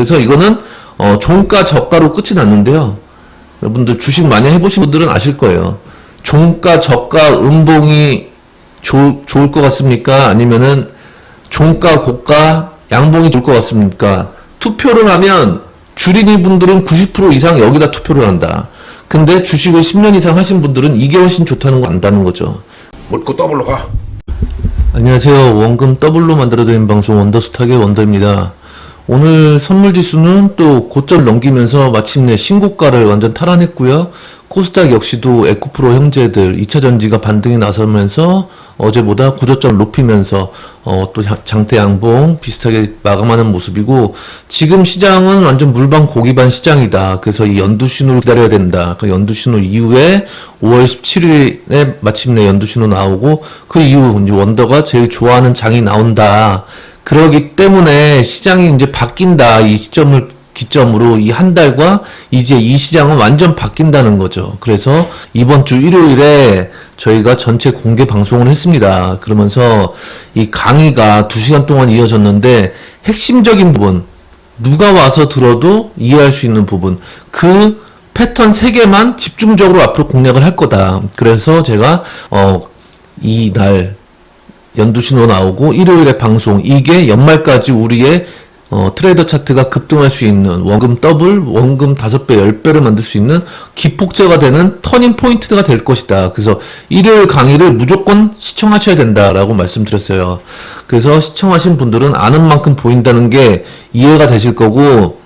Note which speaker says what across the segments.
Speaker 1: 그래서 이거는 어, 종가 저가로 끝이 났는데요. 여러분들 주식 많이 해보신 분들은 아실 거예요. 종가 저가 음봉이 좋, 좋을 것 같습니까? 아니면은 종가 고가 양봉이 좋을 것 같습니까? 투표를 하면 주린이 분들은 90% 이상 여기다 투표를 한다. 근데 주식을 10년 이상 하신 분들은 이게 훨씬 좋다는 거 안다는 거죠.
Speaker 2: 묻고 더블로 가.
Speaker 1: 안녕하세요. 원금 더블로 만들어드린 방송 원더스탁의 원더입니다. 오늘 선물 지수는 또 고점 넘기면서 마침내 신고가를 완전 탈환했고요. 코스닥 역시도 에코프로 형제들 2차 전지가 반등이 나서면서 어제보다 고저점 높이면서 어, 또 장- 장대 양봉 비슷하게 마감하는 모습이고 지금 시장은 완전 물방 고기반 시장이다. 그래서 이 연두 신호를 기다려야 된다. 그 연두 신호 이후에 5월 17일에 마침내 연두 신호 나오고 그 이후 이제 원더가 제일 좋아하는 장이 나온다. 그러기 때문에 시장이 이제 바뀐다. 이 시점을 기점으로 이 한 달과 이제 이 시장은 완전 바뀐다는 거죠. 그래서 이번 주 일요일에 저희가 전체 공개 방송을 했습니다. 그러면서 이 강의가 2시간 동안 이어졌는데 핵심적인 부분, 누가 와서 들어도 이해할 수 있는 부분, 그 패턴 3개만 집중적으로 앞으로 공략을 할 거다. 그래서 제가, 어, 이날 연두 신호 나오고 일요일에 방송 이게 연말까지 우리의 어, 트레이더 차트가 급등할 수 있는 원금 더블, 원금 다섯 배, 열 배를 만들 수 있는 기폭제가 되는 터닝 포인트가 될 것이다. 그래서 일요일 강의를 무조건 시청하셔야 된다라고 말씀드렸어요. 그래서 시청하신 분들은 아는 만큼 보인다는 게 이해가 되실 거고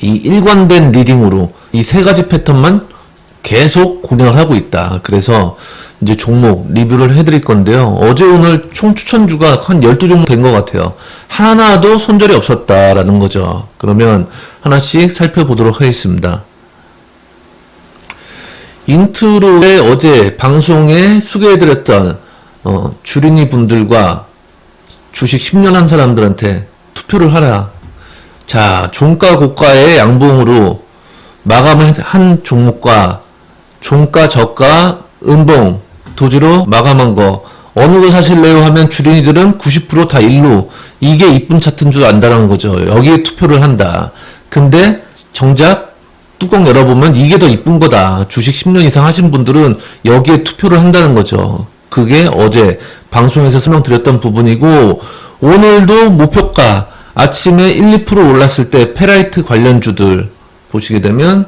Speaker 1: 이 일관된 리딩으로 이 세 가지 패턴만 계속 공략을 하고 있다. 그래서 이제 종목 리뷰를 해드릴 건데요. 어제 오늘 총 추천주가 한 12종목 된 것 같아요. 하나도 손절이 없었다라는 거죠. 그러면 하나씩 살펴보도록 하겠습니다. 인트로에 어제 방송에 소개해드렸던 어, 주린이 분들과 주식 10년 한 사람들한테 투표를 하라. 자, 종가 고가의 양봉으로 마감을 한 종목과 종가 저가 음봉 도지로 마감한 거 어느 거 사실래요 하면 주린이들은 90%다 일로 이게 이쁜 차트인 줄 안다는 거죠. 여기에 투표를 한다. 근데 정작 뚜껑 열어보면 이게 더 이쁜 거다. 주식 10년 이상 하신 분들은 여기에 투표를 한다는 거죠. 그게 어제 방송에서 설명드렸던 부분이고 오늘도 목표가 아침에 1, 2% 올랐을 때 페라이트 관련주들 보시게 되면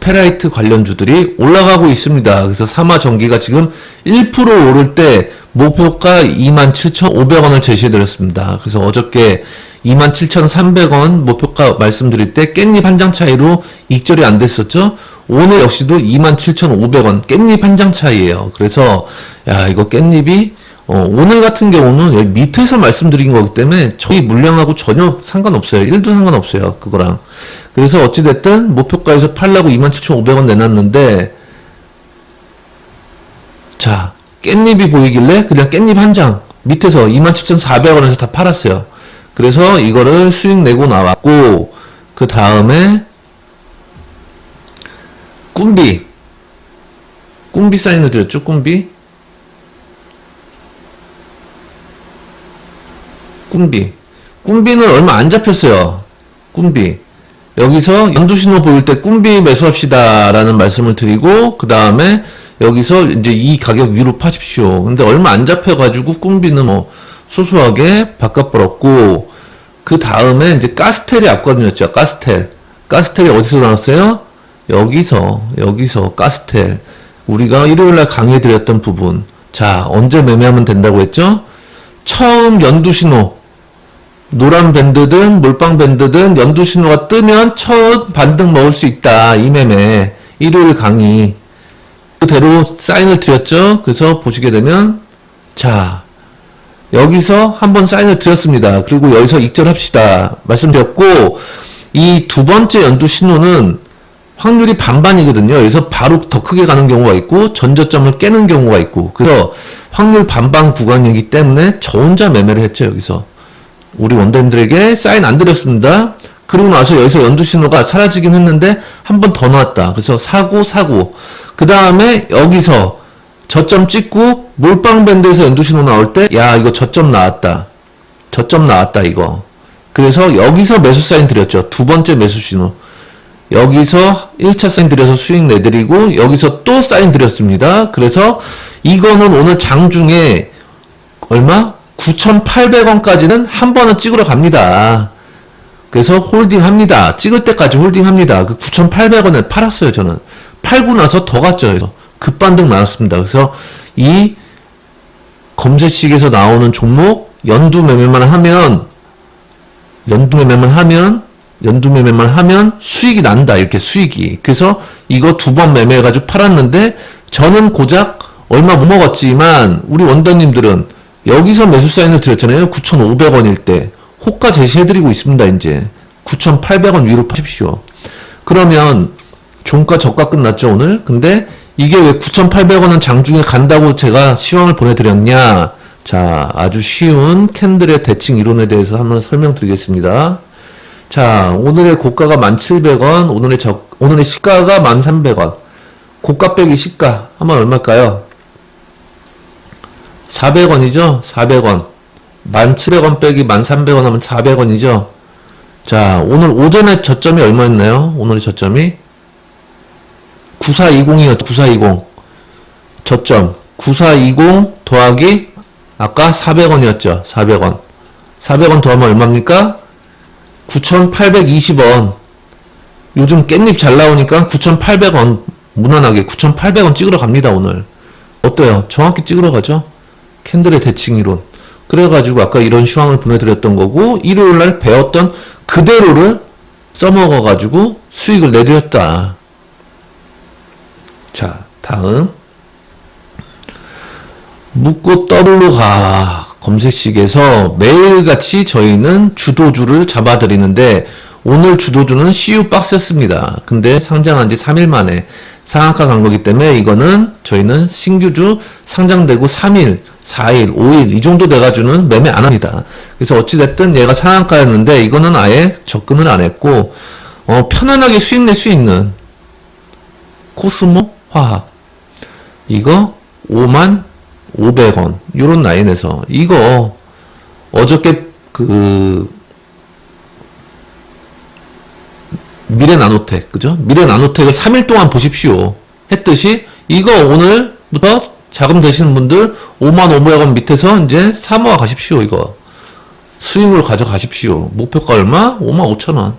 Speaker 1: 페라이트 관련주들이 올라가고 있습니다. 그래서 사마 전기가 지금 1% 오를 때 목표가 27,500원을 제시해 드렸습니다. 그래서 어저께 27,300원 목표가 말씀드릴 때 깻잎 한 장 차이로 익절이 안 됐었죠? 오늘 역시도 27,500원 깻잎 한 장 차이예요. 그래서 야 이거 깻잎이 어, 오늘 같은 경우는 여기 밑에서 말씀드린 거기 때문에 저희 물량하고 전혀 상관없어요. 1도 상관없어요. 그거랑. 그래서 어찌됐든 목표가에서 팔라고 27,500원 내놨는데 자 깻잎이 보이길래 그냥 깻잎 한 장 밑에서 27,400원에서 다 팔았어요. 그래서 이거를 수익 내고 나왔고 그 다음에 꿈비. 꿈비 사인을 드렸죠 꿈비? 꿈비. 꿈비는 얼마 안 잡혔어요 꿈비 여기서 연두신호 보일 때 꿈비 매수합시다 라는 말씀을 드리고 그 다음에 여기서 이제 이 가격 위로 파십시오. 근데 얼마 안 잡혀가지고 꿈비는 뭐 소소하게 바꿔버렸고 그 다음에 이제 가스텔이 앞거든요. 가스텔. 가스텔이 어디서 나왔어요? 여기서 여기서 가스텔. 우리가 일요일날 강의해드렸던 부분. 자 언제 매매하면 된다고 했죠? 처음 연두신호 노란 밴드든 몰빵 밴드든 연두 신호가 뜨면 첫 반등 먹을 수 있다. 이 매매. 일요일 강의. 그대로 사인을 드렸죠. 그래서 보시게 되면 자 여기서 한번 사인을 드렸습니다. 그리고 여기서 익절합시다. 말씀드렸고 이 두 번째 연두 신호는 확률이 반반이거든요. 여기서 바로 더 크게 가는 경우가 있고 전저점을 깨는 경우가 있고 그래서 확률 반반 구간이기 때문에 저 혼자 매매를 했죠. 여기서 우리 원더님들에게 사인 안 드렸습니다. 그러고 나서 여기서 연두 신호가 사라지긴 했는데 한 번 더 나왔다. 그래서 사고 사고 그 다음에 여기서 저점 찍고 몰빵 밴드에서 연두 신호 나올 때 야 이거 저점 나왔다. 저점 나왔다 이거. 그래서 여기서 매수 사인 드렸죠. 두 번째 매수 신호. 여기서 1차 사인 드려서 수익 내드리고 여기서 또 사인 드렸습니다. 그래서 이거는 오늘 장중에 얼마? 9,800원까지는 한 번은 찍으러 갑니다. 그래서 홀딩 합니다. 찍을 때까지 홀딩 합니다. 그 9,800원에 팔았어요, 저는. 팔고 나서 더 갔죠. 급반등 나왔습니다. 그래서 이 검색식에서 나오는 종목 연두 매매만 하면 연두 매매만 하면 연두 매매만 하면 수익이 난다 이렇게 수익이 그래서 이거 두 번 매매해 가지고 팔았는데 저는 고작 얼마 못 먹었지만 우리 원더님들은 여기서 매수 사인을 드렸잖아요. 9,500원일 때. 호가 제시해드리고 있습니다 이제. 9,800원 위로 파십시오. 그러면 종가 저가 끝났죠 오늘? 근데 이게 왜 9,800원은 장중에 간다고 제가 시황을 보내드렸냐? 자 아주 쉬운 캔들의 대칭 이론에 대해서 한번 설명드리겠습니다. 자, 오늘의 고가가 1,700원, 오늘의 저, 오늘의 시가가 1,300원. 고가 빼기 시가. 하면 얼마일까요? 400원이죠? 400원. 1,700원 빼기 1,300원 하면 400원이죠? 자, 오늘 오전에 저점이 얼마였나요? 오늘의 저점이? 9420이었죠, 9420. 저점. 9420 더하기, 아까 400원이었죠, 400원. 400원 더하면 얼마입니까? 9,820원. 요즘 깻잎 잘 나오니까 9,800원. 무난하게 9,800원 찍으러 갑니다, 오늘. 어때요? 정확히 찍으러 가죠? 캔들의 대칭 이론. 그래가지고 아까 이런 시황을 보내드렸던 거고, 일요일 날 배웠던 그대로를 써먹어가지고 수익을 내드렸다. 자, 다음. 묻고 더블로 가. 검색식에서 매일같이 저희는 주도주를 잡아드리는데 오늘 주도주는 CU 박스였습니다. 근데 상장한 지 3일 만에 상한가 간 거기 때문에 이거는 저희는 신규주 상장되고 3일, 4일, 5일 이 정도 돼가지고는 매매 안 합니다. 그래서 어찌됐든 얘가 상한가였는데 이거는 아예 접근을 안 했고 어, 편안하게 수익 낼 수 있는 코스모 화학 이거 5만 500원 요런 라인에서 이거 어저께 그 미래 나노텍 그죠? 미래 나노텍을 3일 동안 보십시오 했듯이 이거 오늘부터 자금 되시는 분들 5만 500원 밑에서 이제 사모아 가십시오 이거 수익을 가져가십시오 목표가 얼마? 5만 5천 원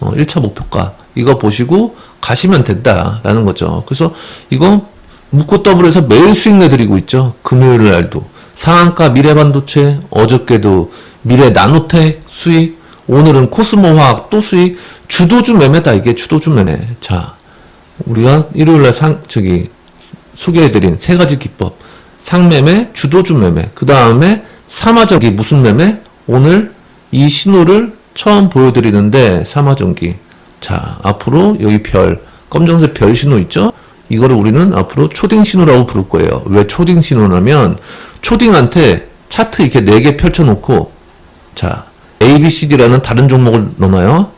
Speaker 1: 어, 1차 목표가 이거 보시고 가시면 된다라는 거죠 그래서 이거 묶고 더블에서 매일 수익 내드리고 있죠. 금요일 날도. 상한가 미래반도체, 어저께도 미래 나노텍 수익, 오늘은 코스모화학 또 수익, 주도주 매매다, 이게 주도주 매매. 자, 우리가 일요일 날 상, 저기, 소개해드린 세 가지 기법. 상매매, 주도주 매매. 그 다음에 사마전기 무슨 매매? 오늘 이 신호를 처음 보여드리는데, 사마전기. 자, 앞으로 여기 별, 검정색 별 신호 있죠? 이거를 우리는 앞으로 초딩 신호라고 부를 거예요. 왜 초딩 신호냐면 초딩한테 차트 이렇게 네 개 펼쳐놓고 자 A, B, C, D라는 다른 종목을 넣어놔요.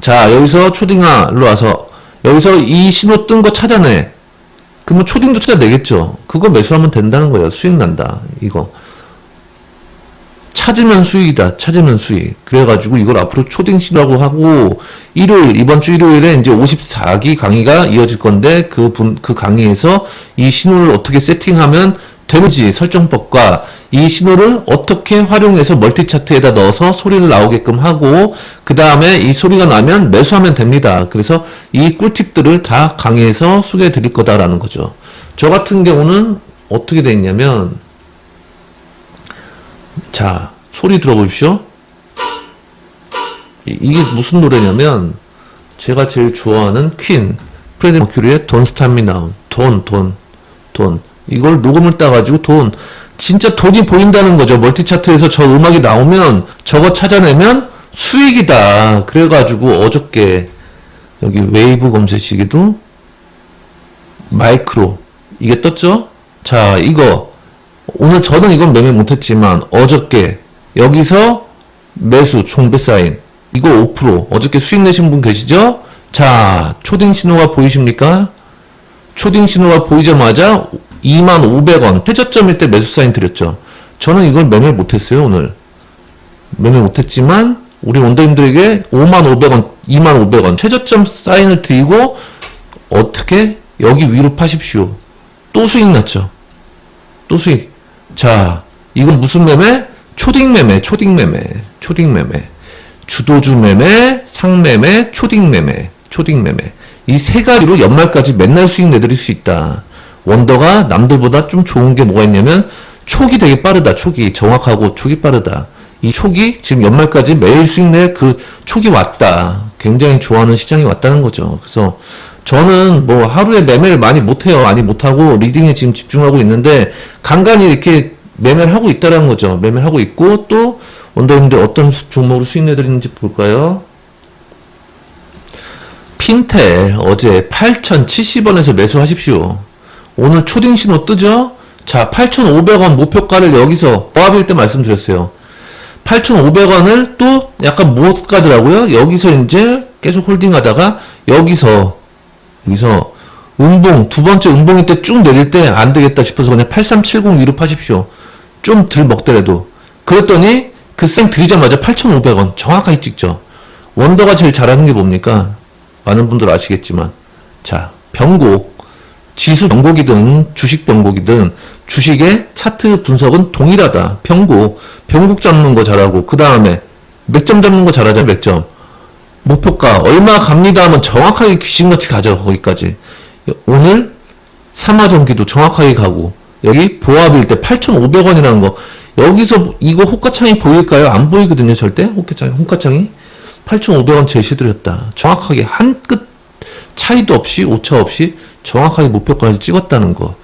Speaker 1: 자 여기서 초딩아 일로 와서 여기서 이 신호 뜬 거 찾아내. 그러면 초딩도 찾아내겠죠. 그거 매수하면 된다는 거예요. 수익 난다. 이거. 찾으면 수익이다. 찾으면 수익. 그래가지고 이걸 앞으로 초딩 신호라고 하고 일요일 이번 주 일요일에 이제 54기 강의가 이어질 건데 그 분 그 강의에서 이 신호를 어떻게 세팅하면 되는지 설정법과 이 신호를 어떻게 활용해서 멀티 차트에다 넣어서 소리를 나오게끔 하고 그 다음에 이 소리가 나면 매수하면 됩니다. 그래서 이 꿀팁들을 다 강의에서 소개해 드릴 거다라는 거죠. 저 같은 경우는 어떻게 돼 있냐면 자, 소리 들어보십시오. 이- 이게 무슨 노래냐면, 제가 제일 좋아하는 퀸, 프레디 머큐리의 Don't Stop Me Now. 돈, 돈, 돈. 이걸 녹음을 따가지고 돈. 진짜 돈이 보인다는 거죠. 멀티 차트에서 저 음악이 나오면 저거 찾아내면 수익이다. 그래가지고 어저께 여기 웨이브 검색시기도 마이크로 이게 떴죠? 자, 이거 오늘 저는 이건 매매 못했지만 어저께 여기서 매수 총배 사인 이거 5% 어저께 수익 내신 분 계시죠? 자 초딩 신호가 보이십니까? 초딩 신호가 보이자마자 25,500원 최저점일 때 매수 사인 드렸죠. 저는 이걸 매매 못했어요 오늘 매매 못했지만 우리 원더님들에게 5만 500원, 2만 500원 최저점 사인을 드리고 어떻게 여기 위로 파십시오. 또 수익 났죠. 또 수익. 자, 이건 무슨 매매? 초딩 매매, 초딩 매매, 초딩 매매. 주도주 매매, 상매매, 초딩 매매, 초딩 매매. 이 세 가지로 연말까지 맨날 수익 내드릴 수 있다. 원더가 남들보다 좀 좋은 게 뭐가 있냐면 촉이 되게 빠르다. 촉이 정확하고 촉이 빠르다. 이 촉이 지금 연말까지 매일 수익 낼그 촉이 왔다. 굉장히 좋아하는 시장이 왔다는 거죠. 그래서 저는 뭐 하루에 매매를 많이 못해요. 많이 못하고 리딩에 지금 집중하고 있는데 간간히 이렇게 매매를 하고 있다라는 거죠. 매매를 하고 있고 또 원더님들 어떤 수- 종목으로 수익 내드리는지 볼까요? 핀텔 어제 8,070원에서 매수하십시오. 오늘 초딩 신호 뜨죠? 자, 8,500원 목표가를 여기서 보합일 때 말씀드렸어요. 8,500원을 또 약간 못 가더라고요. 여기서 이제 계속 홀딩 하다가 여기서 여기서 음봉 두 번째 음봉일 때 쭉 내릴 때 안 되겠다 싶어서 그냥 8370 위로 파십시오. 좀 덜 먹더라도. 그랬더니 그 쌩 들이자마자 8,500원 정확하게 찍죠. 원더가 제일 잘하는 게 뭡니까? 많은 분들 아시겠지만 자 병곡 지수 병곡이든 주식 병곡이든 주식의 차트 분석은 동일하다. 병곡 병곡 잡는 거 잘하고 그 다음에 맥점 잡는 거 잘하잖아요. 맥점 목표가 얼마 갑니다 하면 정확하게 귀신같이 가죠 거기까지 오늘 삼화전기도 정확하게 가고 여기 보합일 때 8,500원이라는 거 여기서 이거 호가창이 보일까요? 안 보이거든요 절대 호가창이 호가창이 8,500원 제시드렸다 정확하게 한 끗 차이도 없이 오차 없이 정확하게 목표가를 찍었다는 거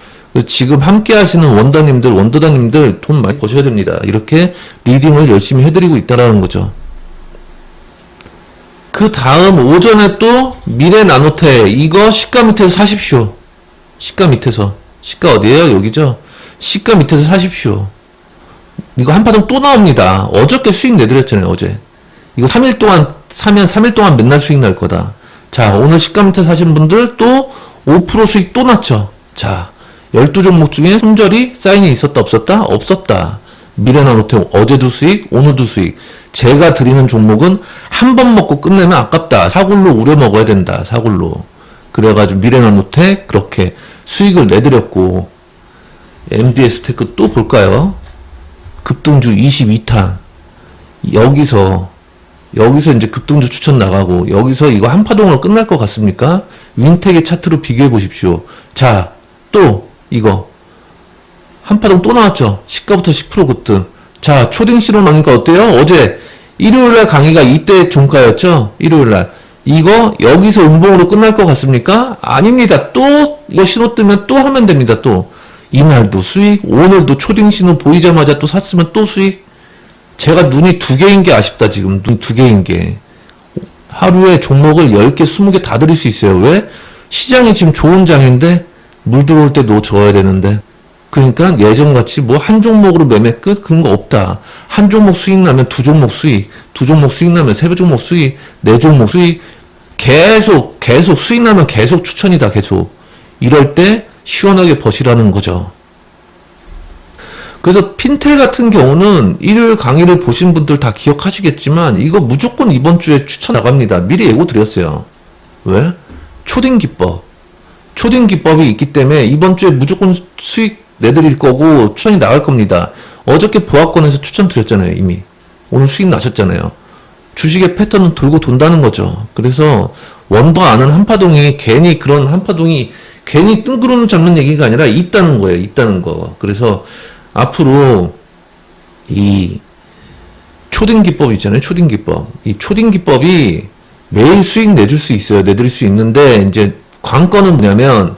Speaker 1: 지금 함께 하시는 원더님들 원더다님들 돈 많이 버셔야 됩니다 이렇게 리딩을 열심히 해드리고 있다라는 거죠 그 다음 오전에 또 미래 나노테 이거 시가 밑에서 사십시오. 시가 밑에서 시가 어디에요? 여기죠. 시가 밑에서 사십시오. 이거 한파동 또 나옵니다. 어저께 수익 내드렸잖아요. 어제 이거 3일 동안 사면 3일 동안 맨날 수익 날 거다. 자 오늘 시가 밑에 사신 분들 또 5% 수익 또 났죠. 자 12종목 중에 손절이 사인이 있었다 없었다? 없었다. 미래나노테 어제도 수익 오늘도 수익 제가 드리는 종목은 한 번 먹고 끝내면 아깝다 사골로 우려 먹어야 된다 사골로 그래가지고 미래나노테 그렇게 수익을 내드렸고 MDS 테크 또 볼까요 급등주 22탄 여기서 여기서 이제 급등주 추천 나가고 여기서 이거 한파동으로 끝날 것 같습니까? 윈텍의 차트로 비교해 보십시오. 자, 또 이거 한파동 또 나왔죠. 시가부터 10% 급등. 자, 초딩 실로 나니까 어때요? 어제 일요일날 강의가 이때 종가였죠. 일요일날 이거 여기서 음봉으로 끝날 것 같습니까? 아닙니다. 또 이거 신호 뜨면 또 하면 됩니다. 또 이날도 수익, 오늘도 초딩 신호 보이자마자 또 샀으면 또 수익. 제가 눈이 두 개인 게 아쉽다, 지금. 눈 두 개인 게. 하루에 종목을 10개, 20개 다 드릴 수 있어요. 왜? 시장이 지금 좋은 장인데, 물 들어올 때 놓쳐야 되는데. 그러니까 예전같이 뭐 한 종목으로 매매 끝? 그런 거 없다. 한 종목 수익 나면 두 종목 수익, 두 종목 수익 나면 세 종목 수익, 네 종목 수익. 계속, 계속 수익 나면 계속 추천이다, 계속. 이럴 때 시원하게 버시라는 거죠. 그래서 핀텔 같은 경우는 일요일 강의를 보신 분들 다 기억하시겠지만 이거 무조건 이번 주에 추천 나갑니다. 미리 예고 드렸어요. 왜? 초딩 기법. 초딩 기법이 있기 때문에 이번 주에 무조건 수익 내드릴 거고 추천이 나갈 겁니다. 어저께 보합권에서 추천 드렸잖아요, 이미. 오늘 수익 나셨잖아요. 주식의 패턴은 돌고 돈다는 거죠. 그래서 원더 아는 한파동이 괜히 그런 한파동이 괜히 뜬구름 잡는 얘기가 아니라 있다는 거예요. 있다는 거. 그래서 앞으로 이 초딩 기법 있잖아요. 초딩 기법. 이 초딩 기법이 매일 수익 내줄 수 있어요. 내드릴 수 있는데 이제 관건은 뭐냐면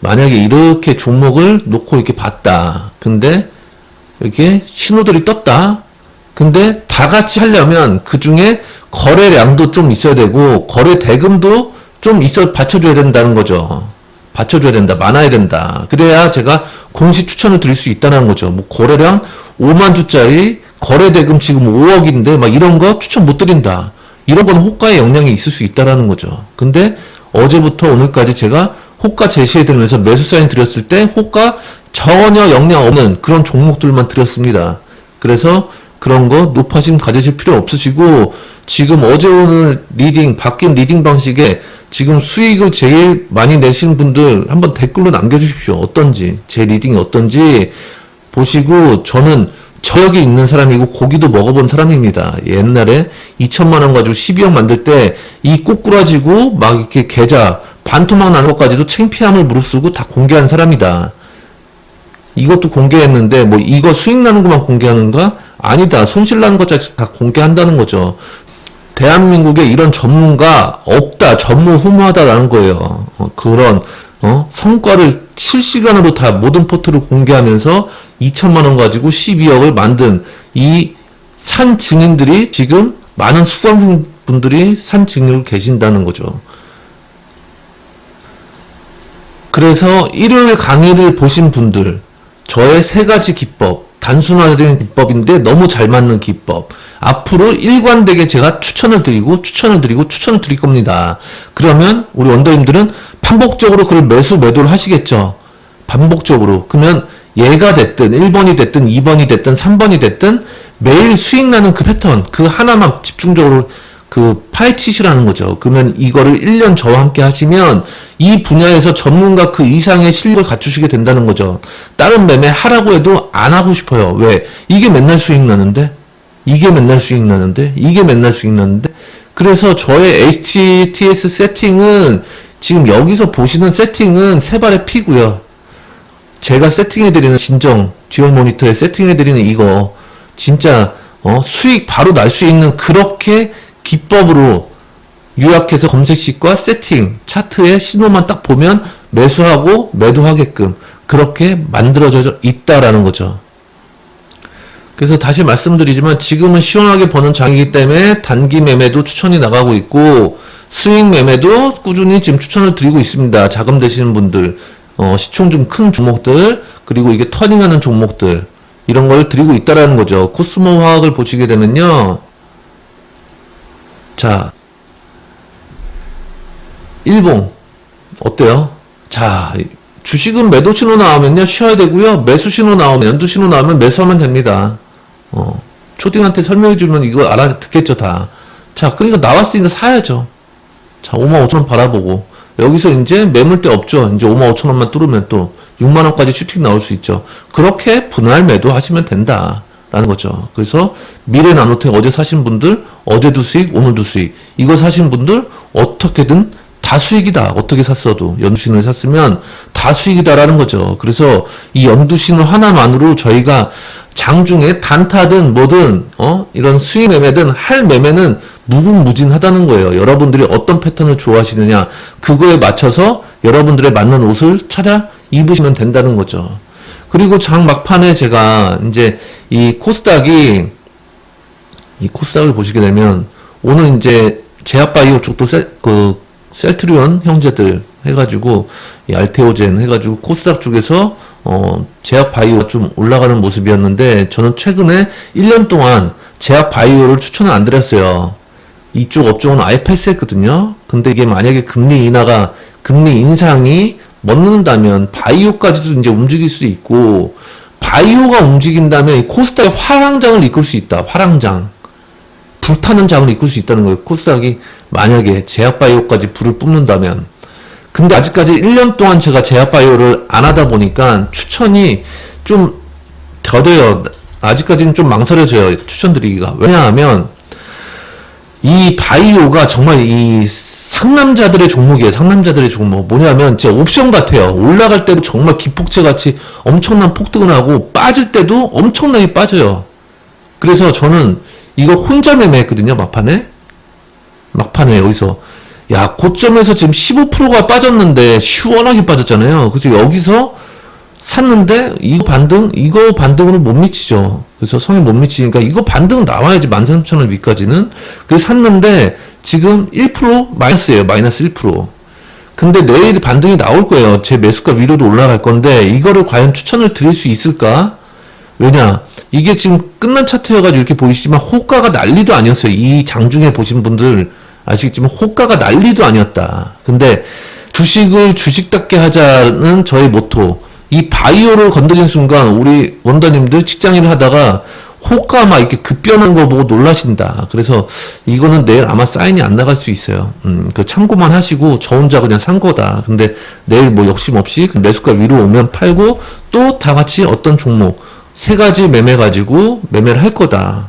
Speaker 1: 만약에 이렇게 종목을 놓고 이렇게 봤다. 근데 이렇게 신호들이 떴다. 근데 다 같이 하려면 그 중에 거래량도 좀 있어야 되고 거래 대금도 좀 있어 받쳐줘야 된다는 거죠. 받쳐줘야 된다. 많아야 된다. 그래야 제가 공시 추천을 드릴 수 있다는 거죠. 뭐 거래량 5만 주짜리 거래 대금 지금 5억인데 막 이런 거 추천 못 드린다. 이런 건 호가의 영향이 있을 수 있다라는 거죠. 근데 어제부터 오늘까지 제가 호가 제시해 드리면서 매수 사인 드렸을 때 호가 전혀 영향 없는 그런 종목들만 드렸습니다. 그래서 그런 거 높아심 가지실 필요 없으시고 지금 어제 오늘 리딩 바뀐 리딩 방식에 지금 수익을 제일 많이 내신 분들 한번 댓글로 남겨주십시오. 어떤지 제 리딩이 어떤지 보시고 저는 저역이 있는 사람이고 고기도 먹어본 사람입니다. 옛날에 2천만 원 가지고 12억 만들 때 이 꼬꾸라지고 막 이렇게 계좌 반토막 나는 것까지도 창피함을 무릅쓰고 다 공개한 사람이다. 이것도 공개했는데 뭐 이거 수익 나는 것만 공개하는가? 아니다. 손실 나는 것까지 다 공개한다는 거죠. 대한민국에 이런 전문가 없다. 전무후무하다라는 거예요. 어, 그런 어? 성과를 실시간으로 다 모든 포트를 공개하면서 2천만 원 가지고 12억을 만든 이 산 증인들이 지금 많은 수강생 분들이 산 증인으로 계신다는 거죠. 그래서 일요일 강의를 보신 분들, 저의 세 가지 기법, 단순화된 기법인데 너무 잘 맞는 기법. 앞으로 일관되게 제가 추천을 드리고, 추천을 드리고, 추천을 드릴 겁니다. 그러면 우리 원더님들은 반복적으로 그걸 매수, 매도를 하시겠죠. 반복적으로. 그러면 얘가 됐든, 1번이 됐든, 2번이 됐든, 3번이 됐든, 매일 수익 나는 그 패턴, 그 하나만 집중적으로 그 파헤치시라는 거죠. 그러면 이거를 1년 저와 함께 하시면 이 분야에서 전문가 그 이상의 실력을 갖추시게 된다는 거죠. 다른 매매 하라고 해도 안 하고 싶어요. 왜? 이게 맨날 수익 나는데? 이게 맨날 수익 나는데? 이게 맨날 수익 나는데? 그래서 저의 HTTS 세팅은 지금 여기서 보시는 세팅은 세 발의 피고요. 제가 세팅해드리는 진정 듀얼 모니터에 세팅해드리는 이거 진짜 어, 수익 바로 날 수 있는 그렇게 기법으로 요약해서 검색식과 세팅 차트의 신호만 딱 보면 매수하고 매도하게끔 그렇게 만들어져 있다라는 거죠. 그래서 다시 말씀드리지만 지금은 시원하게 버는 장이기 때문에 단기 매매도 추천이 나가고 있고 수익 매매도 꾸준히 지금 추천을 드리고 있습니다. 자금 되시는 분들, 어, 시총 좀 큰 종목들, 그리고 이게 터닝하는 종목들, 이런 걸 드리고 있다라는 거죠. 코스모 화학을 보시게 되면요. 자, 일봉 어때요? 자, 주식은 매도 신호 나오면요 쉬어야 되고요. 매수 신호 나오면 연두 신호 나오면 매수하면 됩니다. 어, 초딩한테 설명해 주면 이거 알아듣겠죠 다. 자, 그러니까 나왔으니까 사야죠. 자, 5만 5천 원 바라보고 여기서 이제 매물대 없죠. 이제 5만 5천 원만 뚫으면 또 6만 원까지 슈팅 나올 수 있죠. 그렇게 분할 매도 하시면 된다. 라는 거죠. 그래서 미래 나노텍 어제 사신 분들 어제도 수익 오늘도 수익 이거 사신 분들 어떻게든 다 수익이다. 어떻게 샀어도 연두신을 샀으면 다 수익이다라는 거죠. 그래서 이 연두신을 하나만으로 저희가 장중에 단타든 뭐든 어 이런 수익 매매든 할 매매는 무궁무진하다는 거예요. 여러분들이 어떤 패턴을 좋아하시느냐 그거에 맞춰서 여러분들의 맞는 옷을 찾아 입으시면 된다는 거죠. 그리고 장 막판에 제가 이제 이 코스닥이 이 코스닥을 보시게 되면 오늘 이제 제약바이오 쪽도 셀, 그 셀트리온 형제들 해가지고 이 알테오젠 해가지고 코스닥 쪽에서 어 제약바이오가 좀 올라가는 모습이었는데 저는 최근에 1년 동안 제약바이오를 추천을 안 드렸어요. 이쪽 업종은 아예 패스했거든요. 근데 이게 만약에 금리 인하가 금리 인상이 먹는다면 바이오까지도 이제 움직일 수 있고 바이오가 움직인다면 코스닥의 화랑장을 이끌 수 있다. 화랑장. 불타는 장을 이끌 수 있다는 거예요. 코스닥이 만약에 제약바이오까지 불을 뿜는다면. 근데 아직까지 1년 동안 제가 제약바이오를 안 하다 보니까 추천이 좀 더뎌요. 아직까지는 좀 망설여져요. 추천드리기가. 왜냐하면 이 바이오가 정말 이 상남자들의 종목이에요. 상남자들의 종목. 뭐냐면 진짜 옵션 같아요. 올라갈 때도 정말 기폭제 같이 엄청난 폭등을 하고 빠질 때도 엄청나게 빠져요. 그래서 저는 이거 혼자 매매했거든요. 막판에. 막판에 여기서 야 고점에서 지금 15%가 빠졌는데 시원하게 빠졌잖아요. 그래서 여기서 샀는데 이거 반등 이거 반등으로 못 미치죠. 그래서 성에 못 미치니까 이거 반등 나와야지 13,000원 위까지는. 그래서 샀는데 지금 1% 마이너스예요. 마이너스 1%. 근데 내일 반등이 나올 거예요. 제 매수가 위로도 올라갈 건데 이거를 과연 추천을 드릴 수 있을까? 왜냐? 이게 지금 끝난 차트여가지고 이렇게 보이시지만 호가가 난리도 아니었어요. 이 장중에 보신 분들 아시겠지만 호가가 난리도 아니었다. 근데 주식을 주식답게 하자는 저의 모토. 이 바이오를 건드린 순간 우리 원더님들 직장인을 하다가 호가 막 이렇게 급변한 거 보고 놀라신다. 그래서 이거는 내일 아마 사인이 안 나갈 수 있어요. 음, 그 참고만 하시고 저 혼자 그냥 산 거다. 근데 내일 뭐 욕심 없이 그 매수가 위로 오면 팔고 또 다 같이 어떤 종목 세 가지 매매 가지고 매매를 할 거다.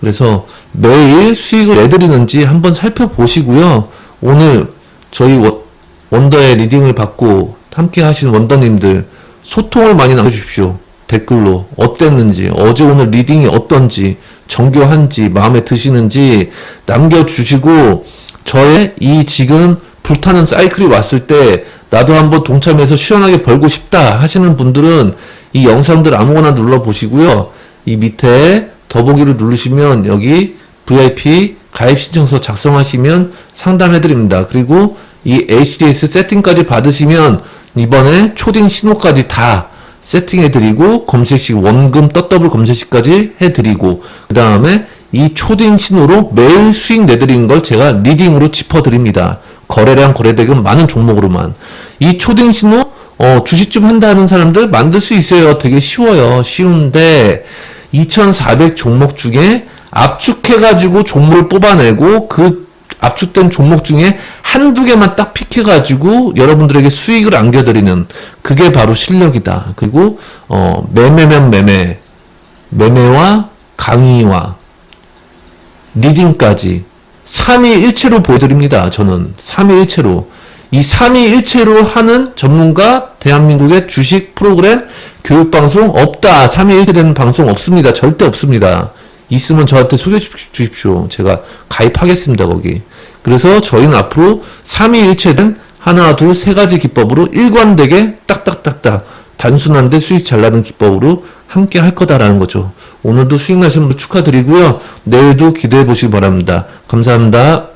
Speaker 1: 그래서 매일 수익을 내드리는지 한번 살펴보시고요. 오늘 저희 워- 원더의 리딩을 받고 함께 하신 원더님들 소통을 많이 나눠주십시오. 댓글로 어땠는지 어제 오늘 리딩이 어떤지 정교한지 마음에 드시는지 남겨주시고 저의 이 지금 불타는 사이클이 왔을 때 나도 한번 동참해서 시원하게 벌고 싶다 하시는 분들은 이 영상들 아무거나 눌러보시고요. 이 밑에 더보기를 누르시면 여기 VIP 가입 신청서 작성하시면 상담해드립니다. 그리고 이 HDS 세팅까지 받으시면 이번에 초딩 신호까지 다 세팅해드리고 검색식 원금 떴더블 검색식까지 해드리고 그 다음에 이 초딩 신호로 매일 수익 내드리는 걸 제가 리딩으로 짚어드립니다. 거래량 거래대금 많은 종목으로만 이 초딩 신호 어, 주식 좀 한다는 사람들 만들 수 있어요. 되게 쉬워요. 쉬운데 2,400 종목 중에 압축해가지고 종목을 뽑아내고 그 압축된 종목 중에 한두 개만 딱 픽해가지고 여러분들에게 수익을 안겨드리는 그게 바로 실력이다. 그리고 어, 매매면 매매, 매매와 강의와 리딩까지 3위 일체로 보여드립니다. 저는 3위 일체로 이 3위일체로 하는 전문가 대한민국의 주식 프로그램 교육방송 없다. 3위일체 되는 방송 없습니다. 절대 없습니다. 있으면 저한테 소개해 주십시오. 제가 가입하겠습니다. 거기. 그래서 저희는 앞으로 3위일체된 하나, 둘, 세 가지 기법으로 일관되게 딱딱딱딱 단순한데 수익 잘 나는 기법으로 함께 할 거다라는 거죠. 오늘도 수익 나신 분 축하드리고요. 내일도 기대해 보시기 바랍니다. 감사합니다.